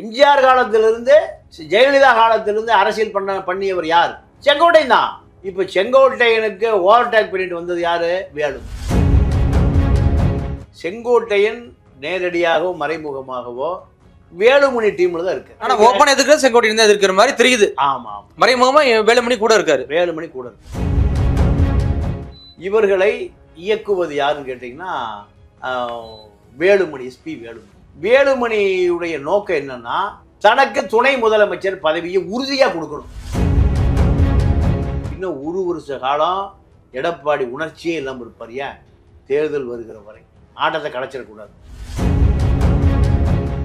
எம்ஜிஆர் காலத்திலிருந்து ஜெயலலிதா காலத்திலிருந்து அரசியல் பண்ண பண்ணியவர் யார்? செங்கோட்டையன் தான். இப்போ செங்கோட்டையனுக்கு ஓவர்டேக் பண்ணிட்டு வந்தது யாரு? வேலு. செங்கோட்டையன் நேரடியாகவோ மறைமுகமாகவோ வேலுமணி டீம்ல தான் இருக்கு ஆனா ஓப்பன் எதுக்குற செங்கோட்டையன் தான் எதிர்க்கிற மாதிரி தெரியுது. ஆமா மறைமுகமா வேலுமணி கூட இருக்காரு. வேலுமணி கூட இருக்கு இவர்களை இயக்குவது யாருன்னு கேட்டிங்கன்னா வேலுமணி எஸ்பி வேலுமணி. வேலுமணியுடைய நோக்கம் என்னன்னா தனக்கு துணை முதலமைச்சர் பதவியை உறுதியாக கொடுக்கணும். இன்னும் ஒரு வருஷ காலம் எடப்பாடி உணர்ச்சியே இல்லாமல் இருப்பார். ஏன்? தேர்தல் வருகிற வரை. ஆட்டத்தை கலைச்சிடக்கூடாது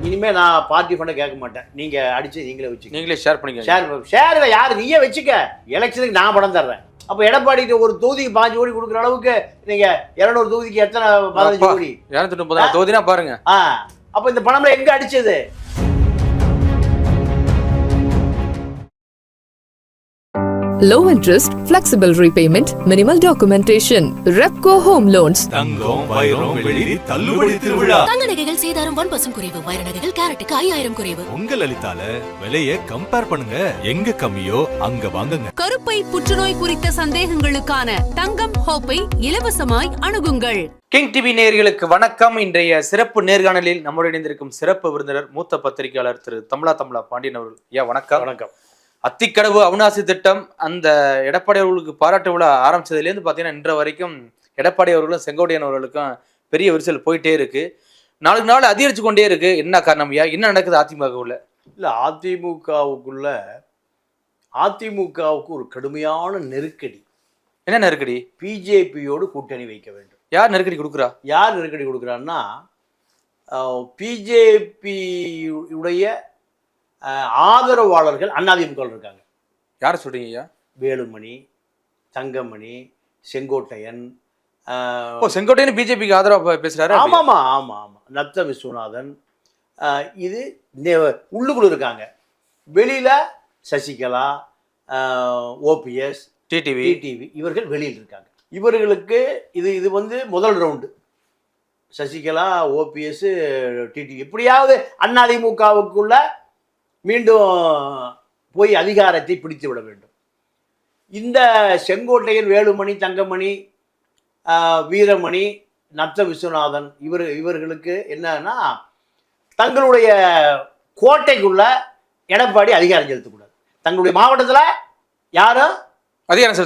இனிமே நான் பார்ட்டி ஃபண்டை கேட்க மாட்டேன். நீங்க அடிச்சு நீங்களே வச்சுக்கோங்க. நீங்களே ஷேர் பண்ணிக்கோங்க. ஷேர் ஷேர்ல யாரு? நீயே வச்சுக்க. எலெக்ஷனுக்கு நான் பணம் தர்றேன். அப்ப எடப்பாடிக்கு ஒரு தொகுதிக்கு பாஞ்சு கோடி கொடுக்குற அளவுக்கு நீங்க இருநூறு தொகுதிக்கு எத்தனை பதினஞ்சு. கோடி? இருநூத்தி முப்பதாயிரம் தொகுதினா பாருங்க. ஆ. அப்போ இந்த பணம்லாம் எங்கே அடிச்சது? Low interest, flexible repayment, minimal documentation. Repco Home Loans. தங்கம் வைரம் வெள்ளி தள்ளுபடி திருவிழா. தங்க நகைகள் சேதாரம் ஒன் பர்சன்ட் குறைவு வைர நகைகள் கேரட்டுக்கு ஐயாயிரம் குறைவு. உங்க லலிதால விலைய கம்பேர் பண்ணுங்க. எங்க கம்மியோ அங்க வாங்குங்க. கருப்பை புற்றுநோய் குறித்த சந்தேகங்களுக்கான தங்கம் ஹோப்பை இலவசமாய் அணுகுங்கள். கிங் டிவி நேயர்களுக்கு வணக்கம். இன்றைய சிறப்பு நேர்காணலில் நம்முடன் இணைந்திருக்கும் சிறப்பு விருந்தினர் மூத்த பத்திரிகையாளர் திரு. தமிழா தமிழா பாண்டியன் அவர்கள். ஐயா வணக்கம். வணக்கம். அத்திக்கடவு அவிநாசி திட்டம் அந்த எடப்பாடி அவர்களுக்கு பாராட்டு விழா ஆரம்பிச்சதுலேருந்து பார்த்தீங்கன்னா இன்ற வரைக்கும் எடப்பாடி அவர்களும் செங்கோட்டையன் அவர்களுக்கும் பெரிய விரிசல் போயிட்டே இருக்கு. நாளுக்கு நாள் அதிகரிச்சு கொண்டே இருக்கு. என்ன காரணம் ஐயா? என்ன நடக்குது அதிமுகவுல இல்ல அதிமுகவுக்குள்ள அதிமுகவுக்கு ஒரு கடுமையான நெருக்கடி. என்ன நெருக்கடி? பிஜேபியோடு கூட்டணி வைக்க வேண்டும். யார் நெருக்கடி கொடுக்குறா? யார் நெருக்கடி கொடுக்குறான்னா பிஜேபி உடைய அஹ், ஆதரவாளர்கள் அதிமுக இருக்காங்க. யார சொல்றீங்க ஐயா? வேலுமணி தங்கமணி செங்கோட்டையன் ஓ செங்கோட்டையன் பிஜேபிக்கு ஆதரவா பேசுறாரு அப்படியா? ஆமாமா ஆமா ஆமா. நத்த விஸ்வநாதன் இது உள்ளுக்குள்ள இருக்காங்க. வெளியில சசிகலா ஓபிஎஸ் டிடிவி டிடிவி இவர்கள் வெளியில் இருக்காங்க. இவர்களுக்கு இது இது வந்து முதல் ரவுண்டு. சசிகலா ஓபிஎஸ் டிடிவி எப்படியாவது அதிமுகவுக்குள்ள மீண்டும் போய் அதிகாரத்தை பிடித்து விட வேண்டும். இந்த செங்கோட்டையன் வேலுமணி தங்கமணி வீரமணி நத்த விஸ்வநாதன் இவர் இவர்களுக்கு என்னன்னா தங்களுடைய கோட்டைக்குள்ள எடப்பாடி அதிகாரம் செலுத்தக்கூடாது. தங்களுடைய மாவட்டத்தில் யாரும் அதிகாரம்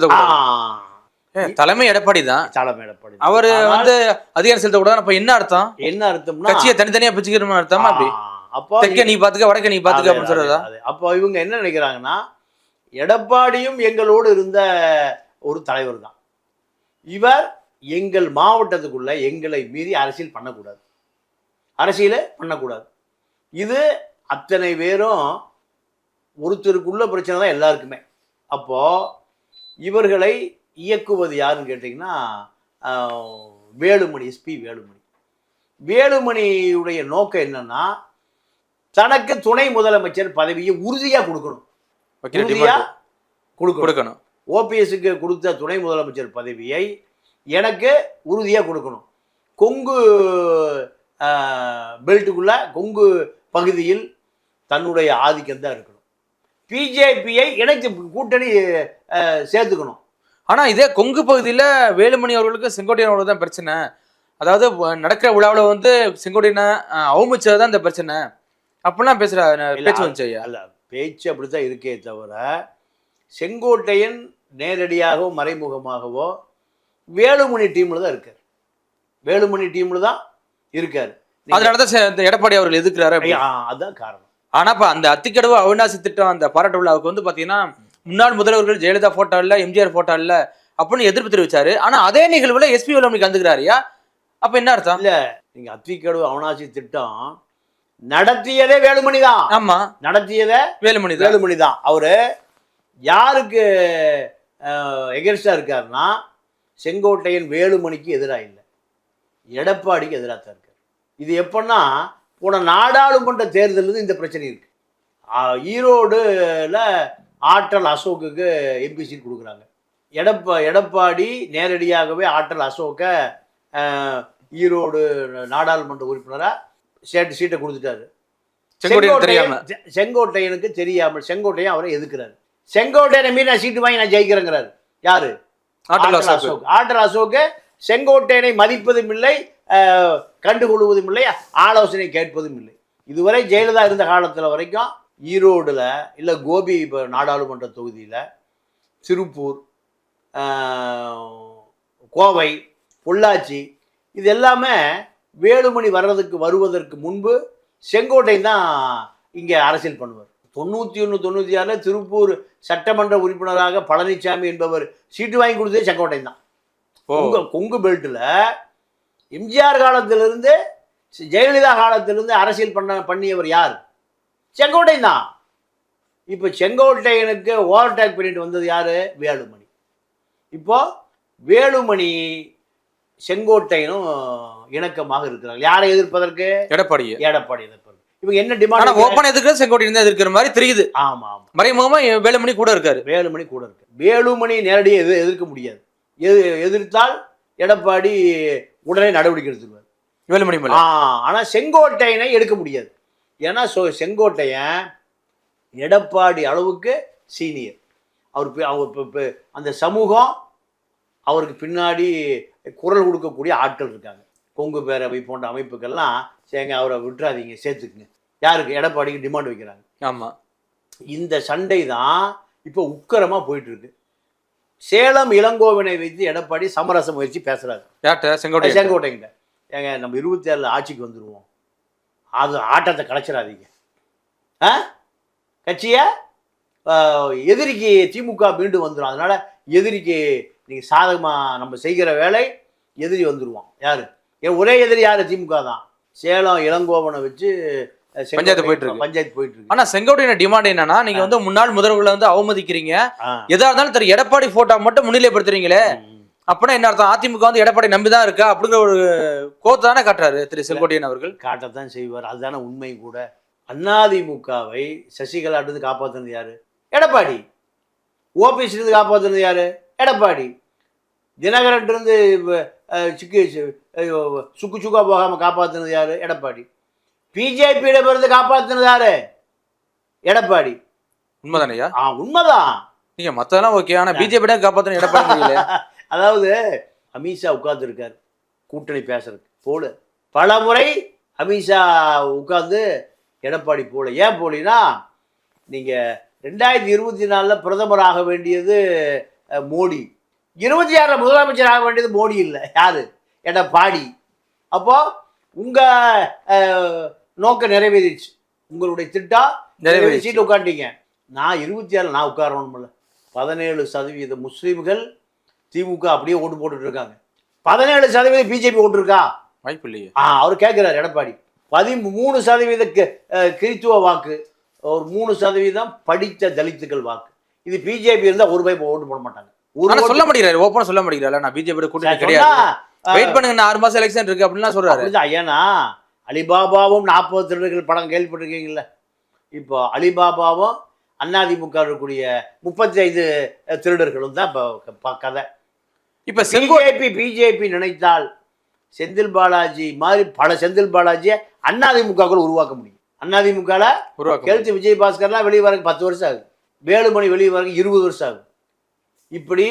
ஏ, தலைமை எடப்பாடி தான். தலைமை எடப்பாடி அவரு வந்து அதிகாரம் செலுத்தக்கூடாது அப்ப என்ன அர்த்தம்? என்ன அர்த்தம்னா கட்சியை தனித்தனியா பிச்சுக்கணும்னு அர்த்தமா அப்படி? அப்போ தெற்க நீ பாத்துக்க வடக்க நீ பாத்துக்க அப்படின்னு சொல்றதா. அப்போ இவங்க என்ன நினைக்கிறாங்கன்னா எடப்பாடியும் எங்களோடு இருந்த ஒரு தலைவர் தான். இவர் எங்கள் மாவட்டத்துக்குள்ள எங்களை மீறி அரசியல் பண்ணக்கூடாது. அரசியலை பண்ணக்கூடாது. இது அத்தனை பேரும் ஒருத்தருக்குள்ள பிரச்சனை தான் எல்லாருக்குமே. அப்போ இவர்களை இயக்குவது யாருன்னு கேட்டிங்கன்னா வேலுமணி எஸ்பி வேலுமணி. வேலுமணியுடைய நோக்கம் என்னன்னா தனக்கு துணை முதலமைச்சர் பதவியை உறுதியா கொடுக்கணும். வைக்கிற உறுதியா demand கொடுக்கணும். ஓபிஎஸ்க்கு கொடுத்த துணை முதலமைச்சர் பதவியை எனக்கு உறுதியா கொடுக்கணும். கொங்கு பெல்ட்டுக்குள்ள கொங்கு பகுதியில் தன்னுடைய ஆதிக்கம் தான் இருக்கணும். பிஜேபியை இணைத்து கூட்டணி சேர்த்துக்கணும். ஆனா இதே கொங்கு பகுதியில வேலுமணி அவர்களுக்கு செங்கோட்டையன் அவர்களுக்கு தான் பிரச்சனை. அதாவது நடக்கிற விழாவுல வந்து செங்கோட்டையனை அஹ், அவமதிச்சது தான் இந்த பிரச்சனை. அப்படிலாம் பேசுற பேச்சு வந்துச்சு ஐயா. அல்ல பேச்சு அப்படித்தான் இருக்கே தவிர செங்கோட்டையன் நேரடியாகவோ மறைமுகமாகவோ வேலுமணி டீம்ல தான் இருக்கார். வேலுமணி டீம்ல தான் இருக்காரு. செ- இந்த எடப்பாடி அவர்கள் எதிர்க்கிறாரு அப்படி. அதான் காரணம். ஆனா இப்ப அந்த அத்திக்கடவு அவிநாசி திட்டம் அந்த பாராட்டு விழாவுக்கு வந்து பாத்தீங்கன்னா முன்னாள் முதல்வர்கள் ஜெயலலிதா போட்டோ இல்ல எம்ஜிஆர் போட்டோ இல்ல அப்படின்னு எதிர்ப்பு தெரிவிச்சாரு. ஆனா அதே நிகழ்வுல எஸ்பி வேலுமணி கந்துக்கிறாருயா அப்ப என்ன அர்த்தம்? இல்ல நீங்க அத்திக்கடவு அவனாசி திட்டம் நடத்தியதே வேலுமணி தான் ஆமா. நடத்தியதே வேலுமணி வேலுமணி தான் அவரு யாருக்கு எகென்ஸ்டா இருக்காருன்னா செங்கோட்டையன் வேலுமணிக்கு எதிராக இல்லை. எடப்பாடிக்கு எதிராக தான் இருக்காரு. இது எப்பன்னா போன நாடாளுமன்ற தேர்தலில் இந்த பிரச்சனை இருக்கு. ஈரோடுல ஆற்றல் அசோக்குக்கு எம்பி சீட் கொடுக்குறாங்க. எடப்பா எடப்பாடி நேரடியாகவே ஆற்றல் அசோக்க ஈரோடு நாடாளுமன்ற உறுப்பினராக சேட்டு சீட்டை கொடுத்துட்டாரு. செங்கோட்டையன் செங்கோட்டையனுக்கு தெரியாமல் செங்கோட்டையன் அவரை எதிர்க்கிறாரு. செங்கோட்டையனை மீறி நான் சீட்டு வாங்கி நான் ஜெயிக்கிறேங்கிறாரு. யாரு? ஆட்டல் அசோக். ஆட்டல் அசோக்கு செங்கோட்டையனை மதிப்பதும் இல்லை கண்டுகொள்வதும் இல்லை ஆலோசனை கேட்பதும் இல்லை. இதுவரை ஜெயலலிதா இருந்த காலத்தில் வரைக்கும் ஈரோடுல இல்லை கோபி இப்போ நாடாளுமன்ற தொகுதியில் திருப்பூர் கோவை பொள்ளாச்சி இது எல்லாமே வேலுமணி வர்றதுக்கு வருவதற்கு முன்பு செங்கோட்டை தான் இங்கே அரசியல் பண்ணுவார். தொண்ணூற்றி ஒன்று தொண்ணூற்றி ஆறில் திருப்பூர் சட்டமன்ற உறுப்பினராக பழனிசாமி என்பவர் சீட்டு வாங்கி கொடுத்ததே செங்கோட்டை தான். கொங்கு கொங்கு பெல்ட்டில் எம்ஜிஆர் காலத்திலிருந்து ஜெயலலிதா காலத்திலிருந்து அரசியல் பண்ண பண்ணியவர் யார்? செங்கோட்டை தான். இப்போ செங்கோட்டையனுக்கு ஓவர்டேக் பண்ணிட்டு வந்தது யாரு? வேலுமணி. இப்போ வேலுமணி செங்கோட்டையனும் இணக்கமாக இருக்கிறார் யாரை எதிர்ப்பதற்கு? எடப்பாடியை. எடப்பாடி எதிர்ப்பதற்கு இவங்க என்ன டிமாண்ட் ஓப்பன் எதிர்க்கிற செங்கோட்டையன் தான் எதிர்க்கிற மாதிரி தெரியுது. ஆமா ஆமா. மறைமுகமா வேலுமணி கூட இருக்காரு. வேலுமணி கூட இருக்கு வேலுமணி நேரடியாக எது எதிர்க்க முடியாது. எது எதிர்த்தால் எடப்பாடி உடனே நடவடிக்கை எடுத்துக்குவார். வேலுமணி ஆ ஆனால் செங்கோட்டையனை எடுக்க முடியாது. ஏன்னா சொ செங்கோட்டையன் எடப்பாடி அளவுக்கு சீனியர். அவர் இப்ப அந்த சமூகம் அவருக்கு பின்னாடி குரல் கொடுக்கக்கூடிய ஆட்கள் இருக்காங்க. கொங்கு பேரவை போன்ற அமைப்புக்கெல்லாம் சேங்க அவரை விட்டுறாதீங்க சேர்த்துக்குங்க. யாருக்கு? எடப்பாடிக்கு டிமாண்ட் வைக்கிறாங்க. ஆமா. இந்த சண்டை தான் இப்போ உக்கரமா போயிட்டு இருக்கு சேலம் இளங்கோவனை வைத்து எடப்பாடி சமரச முயற்சி பேசுறாரு. யார்கிட்ட? செங்கோட்டையன் செங்கோட்டைங்க ஏங்க நம்ம இருபத்தி ஏழில் ஆட்சிக்கு வந்துடுவோம் அது ஆட்டத்தை கலைச்சிடாதீங்க. ஆ? கட்சியை? எதிரிக்கு திமுக மீண்டும் வந்துடும் அதனால எதிரிக்கு நீங்கள் சாதகமாக நம்ம செய்கிற வேலை எதிரி வந்துடுவான் யாரு? ஏன் ஒரே எதிரி யாரு? திமுக தான். சேலம் இளங்கோவனை வச்சு பஞ்சாயத்து போயிட்டு இருக்கு. பஞ்சாயத்து போயிட்டு இருக்கு. ஆனா செங்கோட்டையன் டிமாண்ட் என்னன்னா நீங்க வந்து முன்னாள் முதல்வர்களை வந்து அவமதிக்கிறீங்க. எதா இருந்தாலும் திரு எடப்பாடி போட்டோ மட்டும் முன்னிலைப்படுத்துறீங்களே. அப்படின்னா என்ன அர்த்தம்? அதிமுக வந்து எடப்பாடி நம்பிதான் இருக்கா? அப்படிங்கிற ஒரு கோத்து தானே காட்டுறாரு திரு செங்கோட்டையன் அவர்கள். காட்டத்தான் செய்வார். அதுதானே உண்மை கூட. அதிமுகவை சசிகலாட்டு காப்பாத்துனது யாரு? எடப்பாடி. ஓபிஎஸ் இருந்து காப்பாத்துனது யாரு? எடப்பாடி. தினகரன் இருந்து சுக்கு சுக்கு சுக்கா போகாம காப்பாத்துனது யாரு? எடப்பாடி. பிஜேபியிடம் இருந்து காப்பாத்துனது யாரு? எடப்பாடி. உண்மைதானையா ஆ உண்மைதான். நீங்க மத்ததெல்லாம் ஓகே ஆனா பிஜேபி தான் காப்பாத்தணும் எடப்பாடி அதாவது அமித்ஷா உட்கார்ந்துருக்கார். கூட்டணி பேசுறதுக்கு. போல. பல முறை அமித்ஷா உட்கார்ந்து எடப்பாடி போல. ஏன் போலினா நீங்கள் ரெண்டாயிரத்தி இருபத்தி நாலில் பிரதமர் ஆக வேண்டியது மோடி. இருபத்தி ஆறில் முதலமைச்சர் ஆக வேண்டியது மோடி இல்லை. யாரு? எடப்பாடி. அப்போ உங்கள் நோக்கம் நிறைவேறிடுச்சு. உங்களுடைய திட்டம் நிறைவேறிடுச்சு. சீட்டு உட்காந்துட்டீங்க நான் இருபத்தி ஆறில் நான் உட்காரணும்ல. பதினேழு சதவீத முஸ்லீம்கள் திமுக அப்படியே ஓட்டு போட்டுட்டு இருக்காங்க. பதினேழு சதவீதம் பிஜேபி ஓட்டு இருக்கா? வாய்ப்பு இல்லையே. ஆ அவர் கேட்கிறார் எடப்பாடி. பதிமூணு சதவீத கிறித்துவ வாக்கு. ஒரு மூணு சதவீதம் படித்த தலித்துக்கள் வாக்கு. இது பிஜேபி இருந்தா ஒரு பை ஓட்டு போட மாட்டாங்க. ஒரு சொல்ல மாட்டேங்கிறாரு. ஓப்பனா சொல்ல மாட்டேங்கிறாரு நான் பிஜேபி கூட்டணி கிடையாது. வெயிட் பண்ணுங்க. ஆறு மாசம் எலெக்ஷன் இருக்கு அப்படின்னு சொல்றாரு. ஐயானா அலிபாபாவும் நாற்பது திருடர்கள் படம் கேள்விப்பட்டிருக்கீங்கல்ல. இப்போ அலிபாபாவும் அதிமுக இருக்கக்கூடிய முப்பத்தி ஐந்து திருடர்களும் தான் இப்போ கதை. இப்ப செங்கோ பிஜேபி பிஜேபி நினைத்தால் செந்தில் பாலாஜி மாதிரி பல செந்தில் பாலாஜியை அதிமுகக்குள்ள உருவாக்க முடியும். அதிமுகல உருவாக்க கெழுத்து விஜய் பாஸ்கர்லாம் வெளியே வரக்கு பத்து வருஷம் ஆகுது. வேலுமணி வெளியே வரக்கு இருபது வருஷம் ஆகுது. இப்படி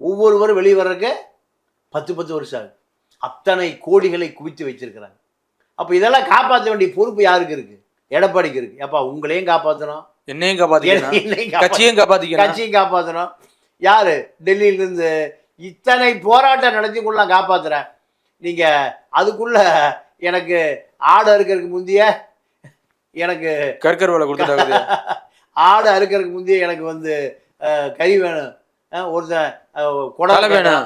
ஒவ்வொருவரும் வெளியே வர்றதுக்கு பத்து பத்து வருஷம். ஆகுது அத்தனை கோடிகளை குவித்து வச்சிருக்கிறாங்க அப்போ இதெல்லாம் காப்பாற்ற வேண்டிய பொறுப்பு யாருக்கு இருக்கு? எடப்பாடிக்கு இருக்கு. அப்பா உங்களையும் காப்பாற்றணும் என்னையும் காப்பாற்றணும். கட்சியும் காப்பாத்திக்கணும். கட்சியும் காப்பாற்றணும் யாரு? டெல்லியில இருந்து இத்தனை போராட்டம் நடத்தி கூட நான் காப்பாத்துறேன். நீங்க அதுக்குள்ள எனக்கு ஆடு அறுக்கிறதுக்கு முந்தைய எனக்கு கற்கர் வேலை கொடுத்துட்டாங்க. ஆடு அறுக்கிறதுக்கு முந்தைய எனக்கு வந்து கறி வேணும். ஒருத்தன் குடல் வேணும்.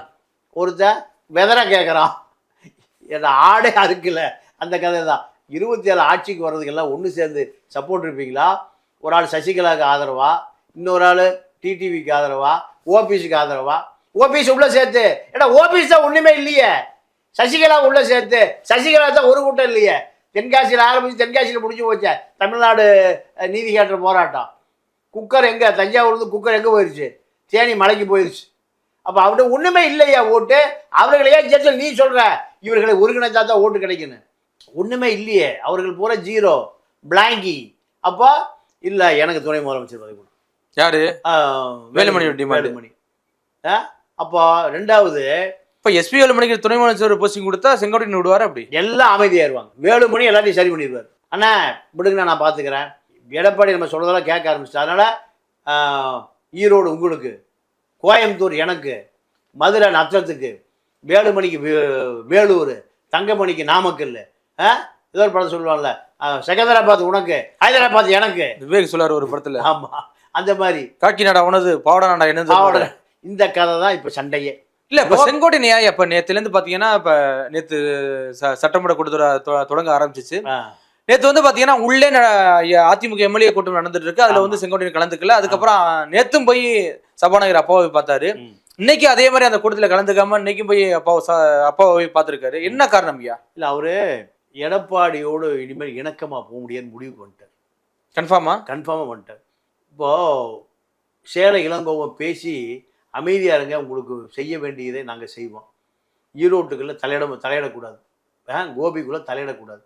ஒருத்தன் வெதரை கேட்குறான் என்ன ஆடே அறுக்கல அந்த கதை தான் இருபத்தி ஏழு ஆட்சிக்கு வர்றதுக்கெல்லாம் ஒன்று சேர்ந்து சப்போர்ட் இருப்பீங்களா? ஒரு ஆள் சசிகலாவுக்கு ஆதரவா? இன்னொரு ஆள் டிடிவிக்கு ஆதரவா? ஓபிஎஸ்க்கு ஆதரவா? ஓபிஎஸ் உள்ள சேர்த்து. ஏடா ஓபிஎஸ் தான் ஒன்றுமே இல்லையே. சசிகலா உள்ள சேர்த்து. சசிகலா தான் ஒரு கூட்டம் இல்லையே. தென்காசியில் ஆரம்பிச்சு தென்காசியில் முடிஞ்சு போச்சே. தமிழ்நாடு நீதி கேட்ட போராட்டம். குக்கர் எங்கே? தஞ்சாவூர்லேருந்து குக்கர் எங்கே போயிடுச்சு தேனி மலைக்கு போயிடுச்சு அப்போ அவர்கிட்ட ஒன்றுமே இல்லையா ஓட்டு? அவர்களையே சேர்த்து நீ சொல்கிற இவர்களை ஒருங்கிணைச்சா தான் ஓட்டு கிடைக்கணும் ஒன்றுமே இல்லையே. அவர்கள் பூரா ஜீரோ பிளாங்கி அப்போ இல்லை எனக்கு துணை முதலமைச்சர் பதவி கொடு யாரு. வேலுமணி ஆ? அப்போ ரெண்டாவது இப்ப எஸ்பி வேலுமணிக்கு துணை முதலமைச்சர் போஸ்டிங் கொடுத்தா செங்கோட்டையன் விடுவாரு அப்படி? எல்லாம் அமைதியாயிருவாங்க வேலுமணி எல்லாத்தையும் சரி பண்ணிடுவார். அண்ணா விடுங்கண்ணா நான் பார்த்துக்கிறேன் எடப்பாடி நம்ம சொல்றதெல்லாம் கேட்க ஆரம்பிச்சிட்டா அதனால ஈரோடு உங்களுக்கு கோயம்புத்தூர் எனக்கு மதுரை நத்தத்துக்கு வேலுமணிக்கு வேலூர் தங்கமணிக்கு நாமக்கல்? ஏதோ ஒரு படம் சொல்லுவாங்கல்ல செகந்தராபாத் உனக்கு ஹைதராபாத் எனக்கு. விவேக் சொல்லாரு ஒரு படத்துல. ஆமா அந்த மாதிரி. காக்கிநாடா உனது பாவடா நாடா என்னது பாவட. இந்த கதை தான் இப்போ சண்டையே. இல்ல இப்ப செங்கோட்டையன் ஏன் இப்ப நேத்துல இருந்து பாத்தீங்கன்னா இப்ப நேத்து சட்டமன்ற கூட்டத்தொடர் தொடங்க ஆரம்பிச்சிச்சு. நேத்து வந்து பாத்தீங்கன்னா உள்ளே அதிமுக எம்எல்ஏ கூட்டம் நடந்துட்டு இருக்கு அதுல வந்து செங்கோட்டையன் கலந்துக்கல. அதுக்கப்புறம் நேத்தும் போய் சபாநாயகர் அப்பாவை பார்த்தாரு. இன்னைக்கு அதே மாதிரி அந்த கூட்டத்துல கலந்துக்காம இன்னைக்கும் போய் அப்பாவை அப்பாவை போய் பார்த்திருக்காரு. என்ன காரணம் ஐயா? இல்ல அவரு எடப்பாடியோடு இனிமேல் இணக்கமா போக முடியாதுன்னு முடிவு பண்ணிட்டார். கன்ஃபார்மா? கன்ஃபார்மாக பண்ணிட்டார். இப்போ சேலை இளங்கோவன் பேசி அமைதியா இருங்க உங்களுக்கு செய்ய வேண்டியதை நாங்கள் செய்வோம். ஈரோட்டுக்குள்ள தலையிட தலையிடக்கூடாது. கோபிக்குள்ளே தலையிடக்கூடாது.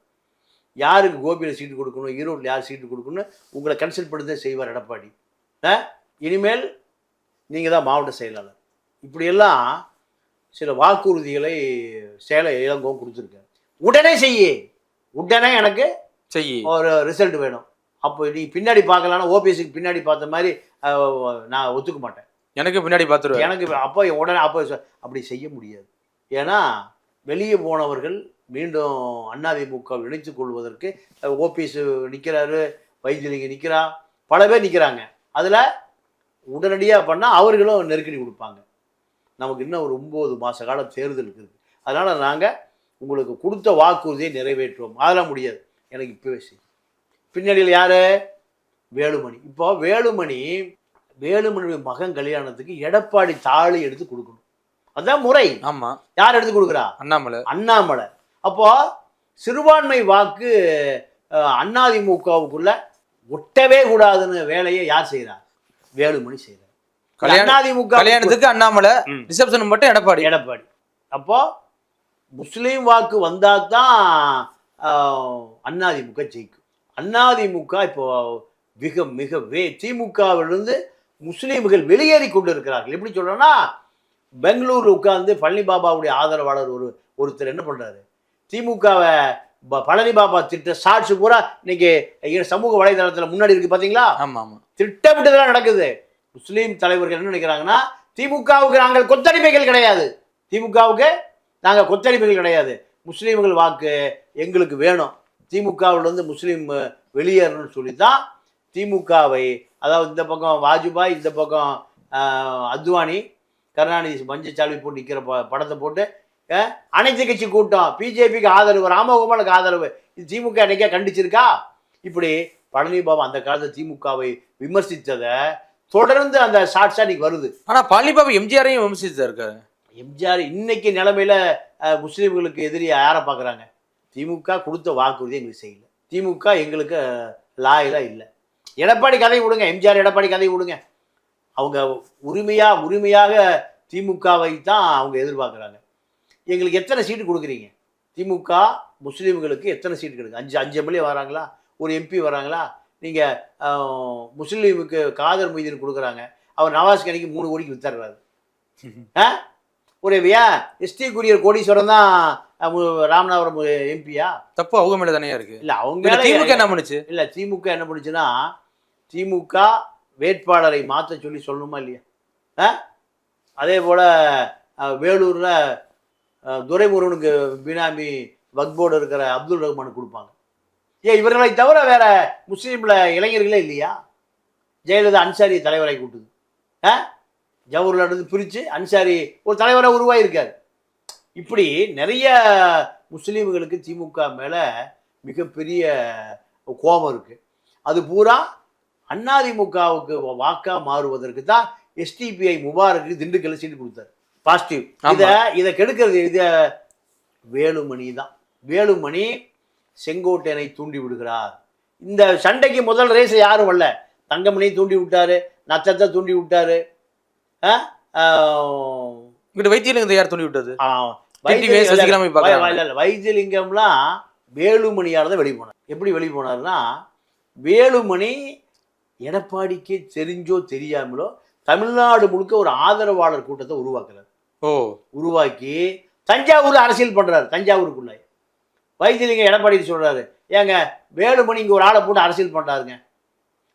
யாருக்கு கோபியில் சீட்டு கொடுக்கணும் ஈரோட்டில் யார் சீட்டு கொடுக்கணும் உங்களை கன்சல்ட் பண்ணி தான் செய்வார் எடப்பாடி. இனிமேல் நீங்கள் தான் மாவட்ட செயலாளர். இப்படியெல்லாம் சில வாக்குறுதிகளை சேலை இளங்கோவன் கொடுத்துருக்காரு. உடனே செய்யு. உடனே எனக்கு செய்யி. ஒரு ரிசல்ட் வேணும். அப்போ நீ பின்னாடி பார்க்கலான்னா ஓபிஎஸ்க்கு பின்னாடி பார்த்த மாதிரி நான் ஒத்துக்க மாட்டேன். எனக்கு பின்னாடி பாத்துருவேன் எனக்கு அப்போ உடனே அப்போ அப்படி செய்ய முடியாது. ஏன்னா வெளியே போனவர்கள் மீண்டும் அதிமுக இணைத்துக் கொள்வதற்கு ஓபிஎஸ் நிற்கிறாரு வைத்தியலிங்க நிற்கிறா பல பேர் நிற்கிறாங்க அதில் உடனடியாக பண்ணால் அவர்களும் நெருக்கடி கொடுப்பாங்க. நமக்கு இன்னும் ஒரு ஒம்பது மாத காலம் தேர்தல் இருக்குது. அதனால் நாங்கள் உங்களுக்கு கொடுத்த வாக்குறுதியை நிறைவேற்றுவோம். அதெல்லாம் முடியாது. எனக்கு இப்போவே செய் பின்னணியில் யார்? வேலுமணி. இப்போ வேலுமணி வேலுமணி மகன் கல்யாணத்துக்கு எடப்பாடி தாலி எடுத்து கொடுக்கணும். அதான் முறை. ஆமா. யார் எடுத்து கொடுக்குறா? அண்ணாமலை. அண்ணாமலை. அப்போ சிறுபான்மை வாக்கு அண்ணாதிமுகவுக்குள்ள ஒட்டவே கூடாதுன்னு வேலையை யார் செய்றா வேலுமணி செய்கிறார். கல்யாண- அதிமுக கல்யாணத்துக்கு அண்ணாமலை. ரிசப்ஷன் மட்டும் எடப்பாடி. எடப்பாடி. அப்போ முஸ்லீம் வாக்கு வந்தா தான் ஆஹ், அதிமுக ஜெயிக்கும். அதிமுக இப்போ மிக மிக வே திமுகவிலிருந்து முஸ்லீம்கள் வெளியேறி கொண்டு இருக்கிறார்கள் எப்படி சொல்றேன்னா பெங்களூர் உட்கார்ந்து பழனி பாபாவுடைய ஆதரவாளர் ஒரு ஒருத்தர் என்ன பண்றாரு? திமுகவை ப- பழனி பாபா திட்ட ஷார்ட்ஸ் பூரா இன்னைக்கு சமூக வலைதளத்துல முன்னாடி இருக்கு பாத்தீங்களா? ஆமா ஆமா. திட்டமிட்டுதான் நடக்குது. முஸ்லீம் தலைவர்கள் என்ன நினைக்கிறாங்கன்னா திமுகவுக்கு நாங்கள் கொத்தடிமைகள் கிடையாது. திமுகவுக்கு நாங்கள் கொத்தடிமைகள் கிடையாது. முஸ்லீம்கள் வாக்கு எங்களுக்கு வேணும். திமுகவில் இருந்து முஸ்லீம் வெளியேறணும்னு சொல்லி தான் திமுகவை அதாவது இந்த பக்கம் வாஜ்பாய் இந்த பக்கம் அத்வானி கருணாநிதி மஞ்சச்சால்வி போட்டு நிற்கிற ப படத்தை போட்டு அனைத்து கட்சி கூட்டம். பிஜேபிக்கு ஆதரவு ராமகோபாலுக்கு ஆதரவு. இது திமுக என்னைக்கா கண்டிச்சிருக்கா? இப்படி பழனி பாபா அந்த காலத்துல திமுகவை விமர்சித்ததை தொடர்ந்து அந்த ஷார்ட்ஸா இன்னைக்கு வருது. ஆனா பழனிபாபு எம்ஜிஆரையும் விமர்சித்து இருக்காரு எம்ஜிஆர் இன்னைக்கு நிலைமையில முஸ்லீம்களுக்கு எதிரி யாரை பார்க்குறாங்க திமுக கொடுத்த வாக்குறுதி எங்களுக்கு செய்யல. திமுக எங்களுக்கு லாயலாக இல்லை. எடப்பாடி கதை விடுங்க. எம்ஜிஆர் எடப்பாடி கதை விடுங்க. அவங்க உரிமையா உரிமையாக திமுகவை தான் அவங்க எதிர்பார்க்குறாங்க. எங்களுக்கு எத்தனை சீட்டு கொடுக்குறீங்க? திமுக முஸ்லீம்களுக்கு எத்தனை சீட்டு கிடைக்கும் அஞ்சு அஞ்சு எம்எல்ஏ வராங்களா? ஒரு எம்பி வராங்களா? நீங்கள் முஸ்லீமுக்கு காதர் மொய்தீன் கொடுக்குறாங்க. அவர் நவாஸ் கனிக்கு மூணு கோடிக்கு வித்தர்றாரு. ஆ? ஒரு ஏன் எஸ்டி குரியர் கோடீஸ்வரன் தான் ராமநாதபுரம் எம்பியா? தப்பு அவங்க மேல தானே இருக்கு? இல்ல அவங்க திமுக என்ன பண்ணுச்சு? இல்ல திமுக என்ன பண்ணுச்சுன்னா திமுக வேட்பாளரை மாற்ற சொல்லி சொல்லணுமா இல்லையா? ஆ? அதே போல வேலூர்ல துரைமுருகனுக்கு பினாமி வக்போர்டு இருக்கிற அப்துல் ரஹ்மானுக்கு கொடுப்பாங்க. ஏன் இவர்களை தவிர வேற முஸ்லீம்ல இளைஞர்களே இல்லையா? ஜெயலலிதா அன்சாரி தலைவரை கூட்டுது. ஆ? ஜவஹர்லால் இருந்து பிரித்து அன்சாரி ஒரு தலைவராக உருவாயிருக்கார் இப்படி நிறைய முஸ்லீம்களுக்கு திமுக மேலே மிகப்பெரிய கோபம் இருக்குது அது பூரா அதிமுகவுக்கு வாக்காக மாறுவதற்கு தான் எஸ்டிபிஐ முபாரக்கு திண்டுக்கல்ல சீட்டு கொடுத்தாரு. பாசிட்டிவ். இத இதை கெடுக்கிறது இத வேலுமணி தான். வேலுமணி செங்கோட்டையனை தூண்டி விடுகிறார். இந்த சண்டைக்கு முதல் ரேஸ் யாரும் வரல தங்கமணி தூண்டி விட்டாரு நத்தத்தை தூண்டி விட்டாரு. இங்கிட்ட வைத்தியலிங்கத்தை யார் தூண்டி விட்டது? வைத்தியலிங்கம்லாம் வேலுமணியால தான் வெளியே போனார் எப்படி வெளியே போனார்னா வேலுமணி எடப்பாடிக்கு தெரிஞ்சோ தெரியாமலோ தமிழ்நாடு முழுக்க ஒரு ஆதரவாளர் கூட்டத்தை உருவாக்குறாரு. ஓ. உருவாக்கி தஞ்சாவூர் அரசியல் பண்றாரு தஞ்சாவூருக்குள்ள. வைத்தியலிங்க எடப்பாடி சொல்றாரு ஏங்க வேலுமணி இங்க ஒரு ஆளை போட்டு அரசியல் பண்றாருங்க.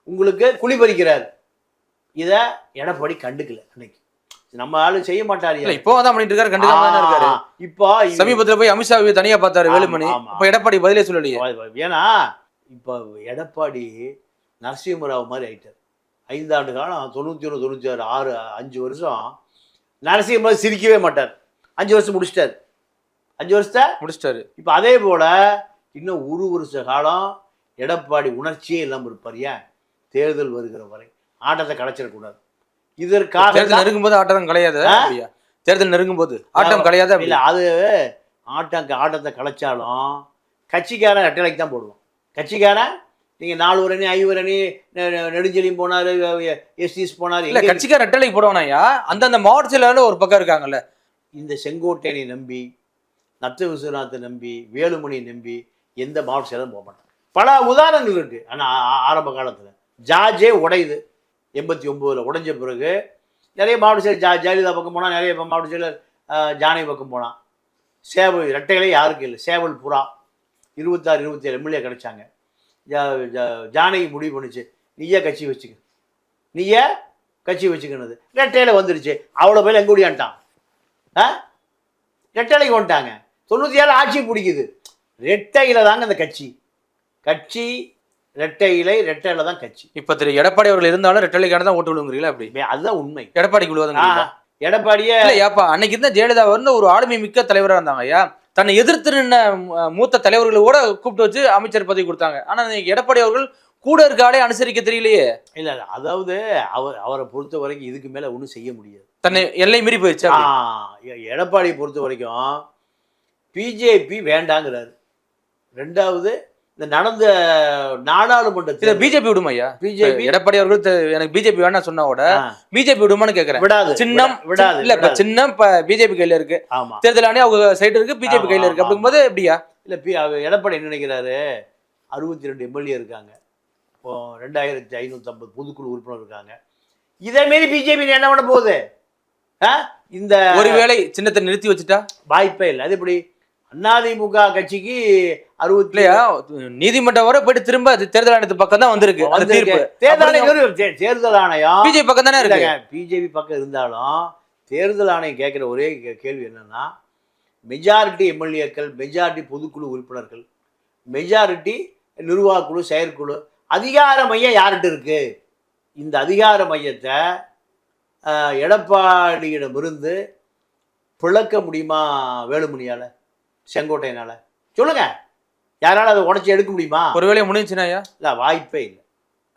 உங்களுக்கு குழி பறிக்கிறாரு. இத எடப்பாடி கண்டுக்கல அன்னைக்கு. நம்ம ஆளு செய்ய மாட்டாரு. இல்ல இப்போ தான் பண்ணிட்டு இருக்காரு தானே இருக்காரு. இப்போ சமீபத்துல போய் அமித்ஷா தனியா பார்த்தாரு வேலுமணி. இப்ப எடப்பாடி பதிலே சொல்லலையே. ஏன்னா இப்போ எடப்பாடி நரசிம்மராவ் மாதிரி ஆயிட்டார். ஐந்தாண்டு காலம் தொண்ணூற்றி ஒன்று தொண்ணூற்றி ஆறு ஆறு அஞ்சு வருஷம் நரசிம்மராவ் சிரிக்கவே மாட்டார். அஞ்சு வருஷம் முடிச்சிட்டார். அஞ்சு வருஷத்தை? முடிச்சிட்டாரு. இப்போ அதே போல இன்னும் ஒரு வருஷ காலம் எடப்பாடி உணர்ச்சியே இல்லாமல் இருப்பார் ஏன்? தேர்தல் வருகிற வரை. ஆட்டத்தை கலைச்சிடக்கூடாது இதற்காக தேர்தல் தான்- நெருங்கும் போது ஆட்டம் கலையாது? அப்படியா தேர்தல் நெருங்கும் போது ஆட்டம் கலையாது இல்ல அது ஆட்டம் ஆட்டத்தை கலைச்சாலும் கட்சிக்காரன் ரெட்டலைக்கு தான் போடுவோம் கட்சிக்காரன் நீங்க நாலு ஒரு அணி ஐவர் அணி நெ- நெ- நெடுஞ்செழியன் போனாரு எஸ்டிஸ் போனாரு இல்ல கட்சிக்கார ரெட்டலைக்கு போடுவானாயா அந்தந்த மாவட்ட செயலாளர் ஒரு பக்கம் இருக்காங்கல்ல. இந்த செங்கோட்டையனை நம்பி நத்த விஸ்வநாத்தை நம்பி வேலுமணி நம்பி எந்த மாவட்ட செயலும் போக மாட்டாங்க. பல உதாரணங்கள் இருக்கு. ஆனா ஆ- ஆரம்ப காலத்துல. ஜார்ஜே உடையுது. எண்பத்தி ஒன்பதுல உடைஞ்ச பிறகு நிறைய மாவட்ட செயலர் ஜா ஜெயலலிதா பக்கம் போனா நிறைய மாவட்ட செயலர் ஜானகி பக்கம் போனான் சேவல் ரெட்டைகளே யாருக்கும் இல்லை. சேவல் புறா. இருபத்தாறு இருபத்தேழு எம்எல்ஏ கிடைச்சாங்க. ஜானகி முடிவு பண்ணுச்சு. நீயே கட்சி வச்சுக்க. நீயே கட்சி வச்சுக்கணுது ரெட்டையில வந்துடுச்சு. அவ்வளோ பேர் எங்க ஓடியான்ட்டான் ஆ? ரெட்டைலைக்கு வந்துட்டாங்க. தொண்ணூற்றி ஏழு ஆட்சி பிடிக்குது. ரெட்டையில தாங்க அந்த கட்சி. கட்சி ரெட்டை இலை ரெட்டையில தான் கட்சி. இப்ப திரு எடப்பாடி அவர்கள் இருந்தாலும் ரெட்டலைக்கான தான் ஓட்டு விழுங்குறீங்களா அப்படி அதுதான் உண்மை. எடப்பாடிக்கு விழுவாதுங்க எடப்பாடியே இல்ல ஏப்பா அன்னைக்கு இருந்த ஜெயலலிதா வந்து ஒரு ஆளுமை மிக்க தலைவரா இருந்தாங்க ஐயா. தன்னை எதிர்த்து நின்ன மூத்த தலைவர்களை கூட கூப்பிட்டு வச்சு அமைச்சர் பதவி கொடுத்தாங்க. ஆனா இன்னைக்கு எடப்பாடி அவர்கள் கூட இருக்க ஆளே அனுசரிக்க தெரியலையே. இல்ல இல்ல. அதாவது அவர் அவரை பொறுத்த வரைக்கும் இதுக்கு மேல ஒன்றும் செய்ய முடியாது. தன்னை எல்லை மீறி போயிடுச்சு எடப்பாடியை பொறுத்த வரைக்கும் பிஜேபி வேண்டாங்கிறாரு. ரெண்டாவது இந்த நடந்த இத நாடாளுமன்ற பிஜேபி விடுமா ஐயா? பிஜேபி எடப்பாடி அவர்கள் எனக்கு பிஜேபி வேணா சொன்னா கூட பிஜேபி விடுமான்னு கேக்குறேன். விடாது சின்னம் விடா- விடாது இல்ல இப்ப. சின்னம் பிஜேபி கையில இருக்கு. தேர்தல் ஆணையம் அவங்க சைடு இருக்கு பிஜேபி கையில இருக்கு. ஆமா, அப்படிங்கும்போது எப்படியா? இல்லை எடப்பாடி என்ன நினைக்கிறாரு? அறுபத்தி ரெண்டு எம்எல்ஏ இருக்காங்க. இப்போ ரெண்டாயிரத்தி ஐநூற்றம்பது பொதுக்குழு உறுப்பினர் இருக்காங்க. இதே மாரி பிஜேபி என்ன பண்ண போகுது? இந்த ஒருவேளை சின்னத்தை நிறுத்தி வச்சுட்டா? வாய்ப்பே இல்லை. அது எப்படி? அதிமுக கட்சிக்கு அறுபத்தி இல்லையா? நீதிமன்றம் வரை போயிட்டு திரும்ப தேர்தல் ஆணையத்து பக்கம் தான் வந்திருக்கு. தேர்தல் ஆணையம் தேர்தல் ஆணையம். பிஜேபி பக்கம் தானே இருக்கு? பிஜேபி பக்கம் இருந்தாலும் தேர்தல் ஆணையம் கேட்குற ஒரே கேள்வி என்னன்னா மெஜாரிட்டி எம்எல்ஏக்கள் மெஜாரிட்டி பொதுக்குழு உறுப்பினர்கள் மெஜாரிட்டி நிர்வாகக்குழு செயற்குழு அதிகார மையம் யார்கிட்ட இருக்கு? இந்த அதிகார மையத்தை எடப்பாடியிடமிருந்து பிளக்க முடியுமா வேலுமணியால? செங்கோட்டையனால. சொல்லுங்க. யாரால அதை உடச்சி எடுக்க முடியுமா? ஒருவேளை முடிஞ்சுனா ஐயா? இல்லை வாய்ப்பே இல்லை.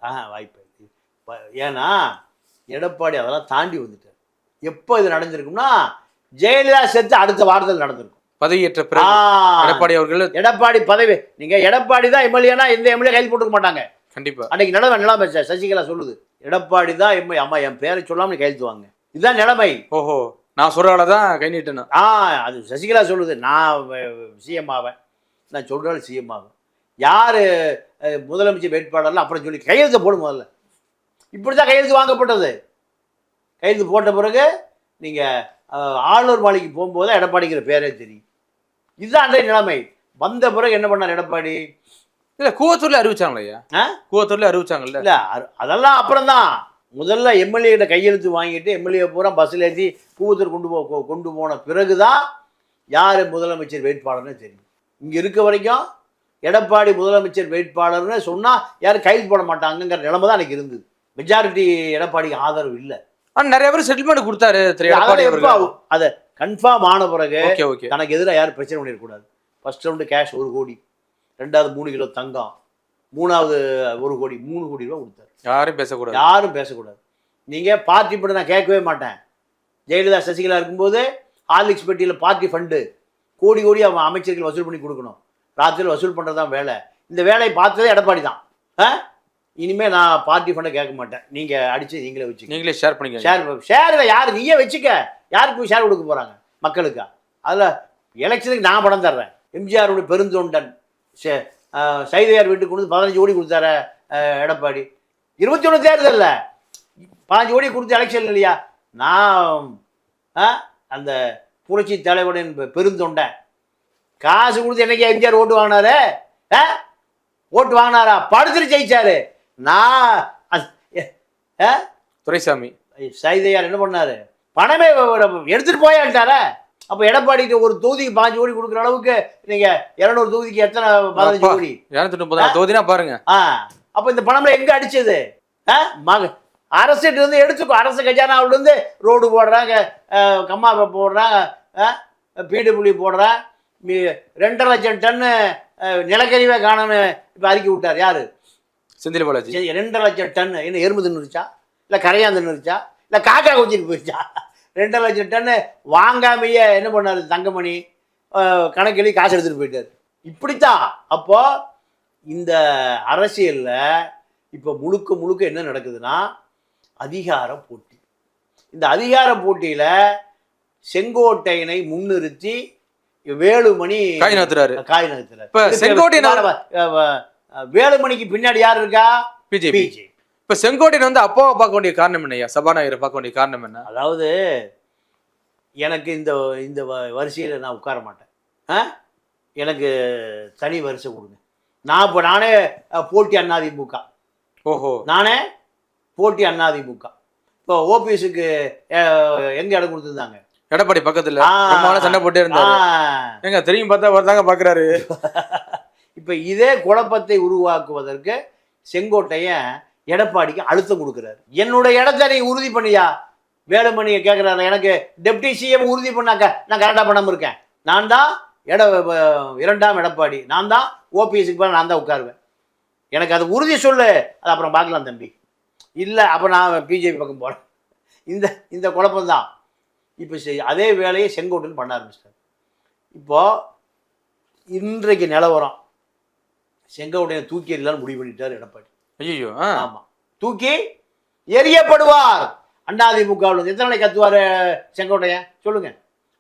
ஆஹா வாய்ப்பே இல்லை. ஏன்னா எடப்பாடி அதெல்லாம் தாண்டி வந்துட்டார். எப்போ இது நடந்திருக்கும்னா ஜெயலலிதா செத்து அடுத்த வாரத்தில் நடந்திருக்கும். பதவியேற்ற ஆ, எடப்பாடி அவர்கள் எடப்பாடி பதவி நீங்க எடப்பாடி தான் எம்எல்ஏனா எந்த எம்எல்ஏ கைது போட்டுக்க மாட்டாங்க. கண்டிப்பா. அன்னைக்கு நிலைமை நிலைமை சசிகலா சொல்லுது எடப்பாடி தான் எம்எல்ஏ அம்மா என் பேரை சொல்லாம நீ கையெழுத்து வாங்க. இதுதான் நிலைமை. ஓஹோ. நான் சொல்ற தான் கை நீட்டணும் ஆ அது சசிகலா சொல்லுது. நான் சிஎம் ஆவேன். நான் சொல்றாலும் சிஎம் ஆவேன். யார் முதலமைச்சர் வேட்பாளர்லாம் அப்புறம் சொல்லி கையெழுத்து போடும் முதல்ல. இப்படி தான் கையெழுத்து வாங்கப்பட்டது. கையெழுத்து போட்ட பிறகு நீங்கள் ஆளுநர் மாளிகைக்கு போகும்போது எடப்பாடிங்கிற பேரே தெரியும். இதுதான் அன்றைய நிலைமை. வந்த பிறகு என்ன பண்ணார் எடப்பாடி? இல்ல கூவத்தூர்ல அறிவிச்சாங்களா ஐயா. ஆ? கூவத்தூர்ல அறிவிச்சாங்கல்ல. இல்லை அதெல்லாம் அப்புறம் தான் முதல்ல எம்எல்ஏ கிட்ட கையெழுத்து வாங்கிட்டு எம்எல்ஏ பூரா பஸ்ஸில் ஏற்றி கூவத்தூர் கொண்டு போ கொண்டு போன பிறகு தான் யார் முதலமைச்சர் வேட்பாளர்னு தெரியும். இங்கே இருக்க வரைக்கும் எடப்பாடி முதலமைச்சர் வேட்பாளர்னு சொன்னால் யாரும் கைது போட மாட்டாங்கங்கிற நிலைமை தான் எனக்கு இருந்தது. மெஜாரிட்டி எடப்பாடிக்கு ஆதரவு இல்லை. ஆனா நிறைய பேர் செட்டில்மெண்ட் கொடுத்தாரு? அதை கன்ஃபார்ம் ஆன பிறகு தனக்கு எதிராக யாரும் பிரச்சனை பண்ணிடக்கூடாது. ஃபர்ஸ்ட் ரவுண்டு கேஷ் ஒரு கோடி ரெண்டாவது மூணு கிலோ தங்கம். மூணாவது ஒரு கோடி மூணு கோடி ரூபா கொடுத்தாரு. யாரும் பேசக்கூடாது. யாரும் பேசக்கூடாது. நீங்கள் பார்ட்டி ஃபண்டு நான் கேட்கவே மாட்டேன். ஜெயலலிதா சசிகலா இருக்கும்போது ஹார்லிக்ஸ் பெட்டியில் பார்ட்டி ஃபண்டு கோடி கோடி அவன் அமைச்சர்கள் வசூல் பண்ணி கொடுக்கணும். ராத்திரியில் வசூல் பண்ணுறது தான் வேலை. இந்த வேலையை பார்த்ததே எடப்பாடி தான். ஆ? இனிமேல் நான் பார்ட்டி ஃபண்டை கேட்க மாட்டேன். நீங்கள் அடித்து நீங்களே வச்சுக்க நீங்களே ஷேர் பண்ணிக்கோங்க. ஷேர் ஷேரில் யார் நீயே வச்சுக்க. யாருக்கு ஷேர் கொடுக்க போகிறாங்க மக்களுக்கா? அதில் எலெக்ஷனுக்கு நான் பணம் தர்றேன். எம்ஜிஆருடைய பெருந்தொண்டன் சைதையார் வீட்டுக்கு கொண்டு வந்து பதினஞ்சு கோடி கொடுத்தாரு எடப்பாடி. இருபத்தி ஒன்று தேர்தல்ல. பாஞ்சு கோடி கொடுத்து எலெக்ஷன் இல்லையா? நான் அந்த புரட்சி தலைவனின் பெ- பெருந்தொண்டன் காசு கொடுத்து என்னைக்கு எம்ஜிஆர் ஓட்டு வாங்கினாரு? ஓட்டு வாங்கினாரா? படுத்துட்டு ஜெயிச்சாரு. நான்? துரைசாமி. சைதையார் என்ன பண்ணாரு? பணமே எடுத்துட்டு போயாட்டார அப்ப எடப்பாடிக்கு ஒரு தொகுதிக்கு பாஞ்சு கோடி கொடுக்குற அளவுக்கு நீங்க இருநூறு தொகுதிக்கு எத்தனை பதினஞ்சு. கோடி? இருநூத்தி முப்பதாயிரம் தொகுதினா பாருங்க. ஆ. அப்ப இந்த பணம்ல எங்க அடிச்சது? ஆ? மக அரசிட்ட இருந்து எடுத்துக்கோ. அரசு கஜானாவுல இருந்து ரோடு போடுறாங்க கம்மா போடுறாங்க பிடபிள்யூ போடுறான் ரெண்டரை லட்சம் டன்னு நிலக்கரிவே காணன்னு இப்ப அறிக்கை விட்டார். யாரு? செந்தில் பாலாஜி. ரெண்டரை லட்சம் டன் என்ன எறும்பு தின்னுருச்சா? இல்லை கரையான் தின்னுருச்சா? இல்லை காக்கா குச்சிட்டு போயிடுச்சா ரெண்டரை லட்சம் டன்னு வாங்காமையே என்ன பண்ணாரு தங்கமணி? அஹ், கணக்கு எழுதி காசு எடுத்துட்டு போயிட்டாரு. இப்படித்தான். அப்போ இந்த அரசியல்ல இப்போ முழுக்க முழுக்க என்ன நடக்குதுன்னா அதிகார போட்டி. இந்த அதிகார போட்டியில செங்கோட்டையனை முன்னிறுத்தி வேலுமணி காய் நகர்த்துறாரு. காய் நகர்த்துறாரு. செங்கோட்டையன் வேலுமணிக்கு பின்னாடி யார் இருக்கா? பிஜேபி. பிஜே இப்ப செங்கோட்டையன் வந்து அப்பாவை பார்க்க வேண்டிய காரணம் என்னய்யா? சபாநாயகரை பார்க்க வேண்டிய காரணம் என்ன? அதாவது எனக்கு இந்த இந்த வரிசையில் நான் உட்கார மாட்டேன். ஆ? எனக்கு தனி வரிசை கொடுங்க. நான் இப்போ நானே போட்டி அண்ணாதிமுக ஓஹோ. நானே போட்டி அண்ணாதிமுக இப்போ ஓபிஎஸ்க்கு எங்க இடம் கொடுத்துருந்தாங்க? எடப்பாடி பக்கத்துல. சண்டை போட்டே இருந்தாரு. ஏங்க தெரியும் பார்த்தா வரதாங்க பாக்குறாரு. இப்போ இதே குழப்பத்தை உருவாக்குவதற்கு செங்கோட்டையன் எடப்பாடிக்கு அழுத்தம் கொடுக்குறாரு. என்னுடைய இடத்த நீ உறுதி பண்ணியா? வேலுமணியை கேட்குறாரு எனக்கு டெப்டி சிஎம் உறுதி பண்ணாக்க நான் கரெக்டாக பண்ணாமல் இருக்கேன். நான் தான் எட இரண்டாம் எடப்பாடி. நான் தான் ஓபிஎஸ்க்கு போய் நான் தான் உட்காருவேன். எனக்கு அது உறுதி சொல்லு. அது அப்புறம் பார்க்கலாம் தம்பி. இல்லை அப்போ நான் பிஜேபி பக்கம் போகிறேன் இந்த இந்த குழப்பம்தான் இப்போ அதே வேலையை செங்கோட்டன் பண்ண ஆரம்பிச்சிட்டார். இப்போது இன்றைக்கு நிலவரம். செங்கோட்டையை தூக்கி எறியலாம்னு முடிவு பண்ணிட்டார் எடப்பாடி. ஐயோ ஆமா. தூக்கி எரியப்படுவார் அண்ணாதிமுகவில் எத்தனை நாளைக்கு கத்துவாரு செங்கோட்டையன்? சொல்லுங்க.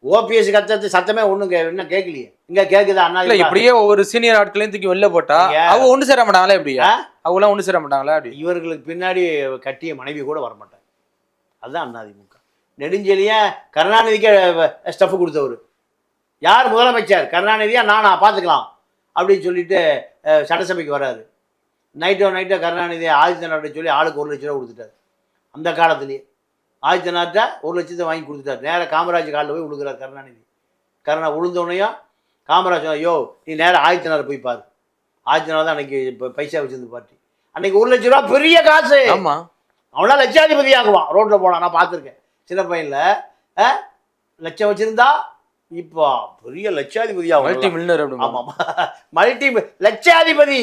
ஓபிஎஸ் கத்தது சத்தமே ஒண்ணும் கே- இன்னும் கேட்கலையே இங்க கேக்குதா இல்ல அண்ணா இப்படியே ஒவ்வொரு சீனியர் ஆட்களையும் தூக்கி வெளில போட்டா. அவங்க ஒண்ணு சேர மாட்டாங்களா இப்படியா ஆ? அவங்க எல்லாம் ஒண்ணு சேர மாட்டாங்களா அப்படி இவர்களுக்கு பின்னாடி கட்டிய மனைவி கூட வரமாட்டாங்க. அதுதான் அண்ணாதிமுக. நெடுஞ்செழியன் கருணாநிதிக்கு ஸ்டஃப் கொடுத்தவர். யார் முதலமைச்சர்? கருணாநிதியா? நானா? பார்த்துக்கலாம் அப்படின்னு சொல்லிட்டு சட்டசபைக்கு வராரு. நைட்டோ நைட்டோ கருணாநிதி ஆதித்யநாட்டை சொல்லி ஆளுக்கு ஒரு லட்ச ரூபா கொடுத்துட்டாரு. அந்த காலத்திலேயே ஆதித்யநாட்டை ஒரு லட்சத்தை வாங்கி கொடுத்துட்டாரு. நேராக காமராஜ் காலில் போய் விழுகிறார் கருணாநிதி. கருணா விழுந்தோடனையும் காமராஜ் ஐயோ நீ நேராக ஆதித்யநாத் போய் பாரு. ஆதித்யநாத் தான் அன்னைக்கு இப்போ பைசா வச்சிருந்த பார்ட்டி அன்னைக்கு ஒரு லட்ச ரூபா பெரிய காசு. ஆமா. அவனா லட்சாதிபதி ஆகுவான் ரோட்ல போனான். நான் பார்த்துருக்கேன். சின்ன பையன்ல ஆ? லட்சம் வச்சிருந்தா இப்போ பெரிய லட்சாதிபதி மல்டி ஆகும் மில்னர் ஆமா அப்படி ஆமா. மல்டி லட்சாதிபதி.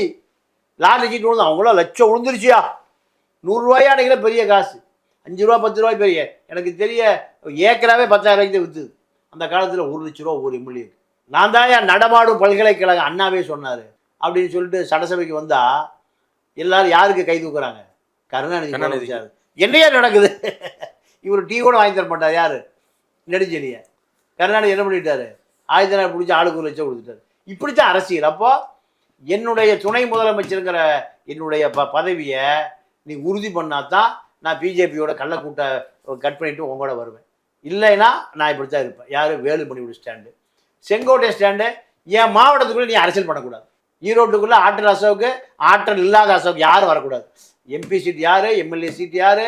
லாட்டரி விழுந்து அவங்களாம் லட்சம் விழுந்துருச்சியா? நூறுரூவாயா அன்னைக்கு பெரிய காசு. அஞ்சு ரூபா பத்து ரூபாய் பெரிய. எனக்கு தெரிய ஏக்கராவே பத்தாயிரம் ரூபாய்க்கு வித்துது. அந்த காலத்தில் ஒரு லட்ச ரூபா ஒரு எம்எல்ஏ. நான் தான் நடமாடும் பல்கலைக்கழகம் அண்ணாவே சொன்னார். அப்படின்னு சொல்லிட்டு சட்டசபைக்கு வந்தா எல்லாரும் யாருக்கு கை தூக்குறாங்க? கருணாநிதி. முதலமைச்சர். என்னையா நடக்குது? இவர் டீ கூட வாங்கி தர மாட்டார் யாரு? நெடுஞ்செலிய கருணாநிதி என்ன பண்ணிட்டாரு? ஆயிரத்தி நாள் பிடிச்சி ஆளுக்கு ஒரு லட்சம் கொடுத்துட்டாரு. இப்படித்தான் அரசியல். அப்போ என்னுடைய துணை முதலமைச்சருங்கிற என்னுடைய ப பதவியை நீ உறுதி பண்ணாதான் நான் பிஜேபியோட கள்ளக்கூட்ட கட் பண்ணிட்டு உங்களோட வருவேன். இல்லைன்னா நான் இப்படி தான் இருப்பேன். யார்? வேலுமணியோட ஸ்டாண்டு. செங்கோட்டை ஸ்டாண்டு என் மாவட்டத்துக்குள்ளே நீ அரசியல் பண்ணக்கூடாது. ஈரோட்டுக்குள்ளே ஆற்றல் அசோக்கு ஆற்றல் இல்லாத அசோக் யாரும் வரக்கூடாது. எம்பி சீட் யார்? எம்எல்ஏ சீட் யார்?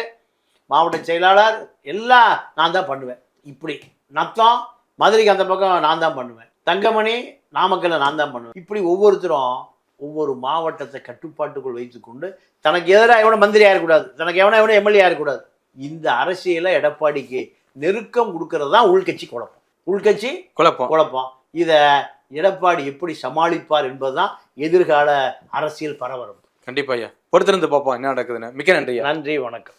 மாவட்ட செயலாளர் எல்லாம் நான் தான் பண்ணுவேன். இப்படி நத்தம் மதுரைக்கு அந்த பக்கம் நான் தான் பண்ணுவேன். தங்கமணி நாமக்கல்ல நான் தான் பண்ணுவேன். இப்படி ஒவ்வொருத்தரும் ஒவ்வொரு மாவட்டத்தை கட்டுப்பாட்டுக்குள் வைத்துக்கொண்டு தனக்கு எதிராக எவனும் மந்திரி ஆகக்கூடாது தனக்கு எவனை எவனும் எம்எல்ஏ ஆகக்கூடாது இந்த அரசியலை எடப்பாடிக்கு நெருக்கம் கொடுக்கறது தான் உள்கட்சி குழப்பம். உள்கட்சி குழப்பம். குழப்பம். இதை எடப்பாடி எப்படி சமாளிப்பார் என்பதுதான் எதிர்கால அரசியல் பரபரப்பு கண்டிப்பா ஐயா. பொறுத்திருந்து பார்ப்போம் என்ன நடக்குதுன்னு. மிக்க நன்றி ஐயா நன்றி வணக்கம்.